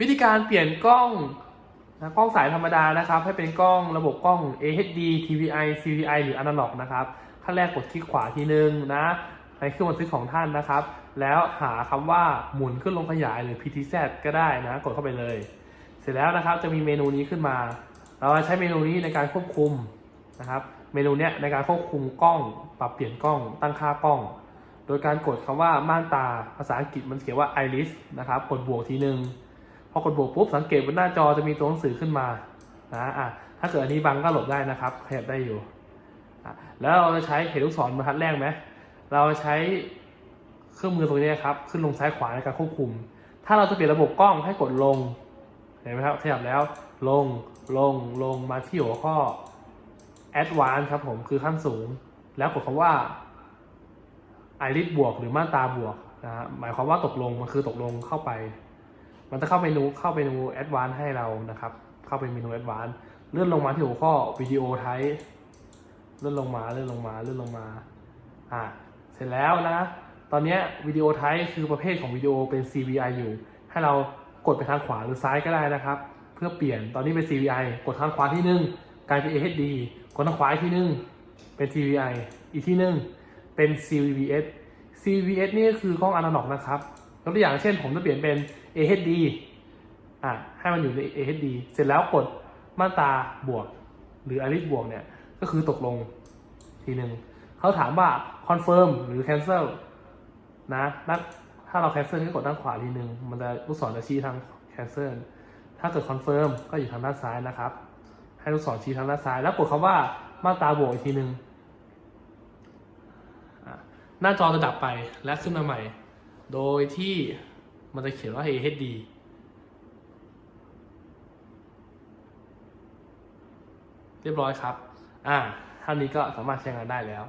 วิธีการเปลี่ยนกล้องนะกล้องสายธรรมดานะครับ ให้เป็นกล้องระบบกล้อง AHD TVI CVI หรือ Analog นะครับขั้นแรกกดคลิกขวาทีนึงนะในเครื่องบันทึกของท่านนะครับ แล้วหาคำว่าหมุนขึ้นลงขยายหรือ PTZ ก็ได้นะ กดเข้าไปเลย เสร็จแล้วนะครับจะมีเมนูนี้ขึ้นมา เราใช้เมนูนี้ในการควบคุมนะครับ เมนูเนี้ยในการควบคุมกล้องปรับเปลี่ยนกล้อง ตั้งค่ากล้อง โดยการกดคำว่าม่านตาภาษาอังกฤษมันเขียนว่า iris นะครับกดบวกทีหนึ่ง อกดบวกปุ๊บสังเกตบนหน้าจอจะมีตัวหนังสือขึ้นมานะอะถ้าเกิดอันนี้บังก็หลบได้นะครับขยับได้อยู่แล้วเราจะใช้เห็นลูกศรบรรทัดแรกไหมเราใช้เครื่องมือตรงนี้ครับขึ้นลงซ้ายขวาในการควบคุม ถ้าเราจะเปลี่ยนระบบกล้องให้กดลงเห็นไหมครับขยับแล้วลงลงลงมาที่หัวข้อ advance ครับผมคือขั้นสูง แล้วกดคำว่าไอริสบวกหรือม่านตาบวกนะฮะหมายความว่าตกลงมันคือตกลงเข้าไป มันจะเข้าเมนูเข้าเมนู advance ให้เรานะครับ เข้าไปเมนู advance เลื่อนลงมาที่หัวข้อวิดีโอไทป์เลื่อนลงมาเลื่อนลงมาเลื่อนลงมาอ่าเสร็จแล้วนะ ตอนนี้วิดีโอไทป์คือประเภทของวิดีโอเป็น CVI อยู่ ให้เรากดไปทางขวาหรือซ้ายก็ได้นะครับ เพื่อเปลี่ยนตอนนี้เป็น CVI กดทางขวาที่หนึ่งกลายเป็น AHD กดทางขวาอีกที่หนึ่งเป็น TVI อีกที่หนึ่งเป็น CVS CVS นี่ก็คือกล้องอนาล็อกนะครับ กตัวอย่างเช่น ผมจะเปลี่ยนเป็น AHD อะให้มันอยู่ใน AHD เสร็จแล้วกดมาตาบวก หรืออลิสบวกเนี่ย ก็คือตกลงทีหนึ่งเขาถามว่า confirm หรือ cancel นะนัดถ้าเรา cancel ก็กดด้านขวาทีหนึ่งมันจะลูกศรจะชี้ทาง cancel ถ้าเกิด confirm ก็อยู่ทางด้านซ้ายนะครับ ให้ลูกศรชี้ทางด้านซ้าย แล้วกดคำว่ามาตาบวกอีกทีหนึ่งหน้าจอจะดับไปและขึ้นมาใหม่ โดยที่มันจะเขียนว่า AHD เรียบร้อยครับ อ่าท่านี้ก็สามารถใช้งานได้แล้ว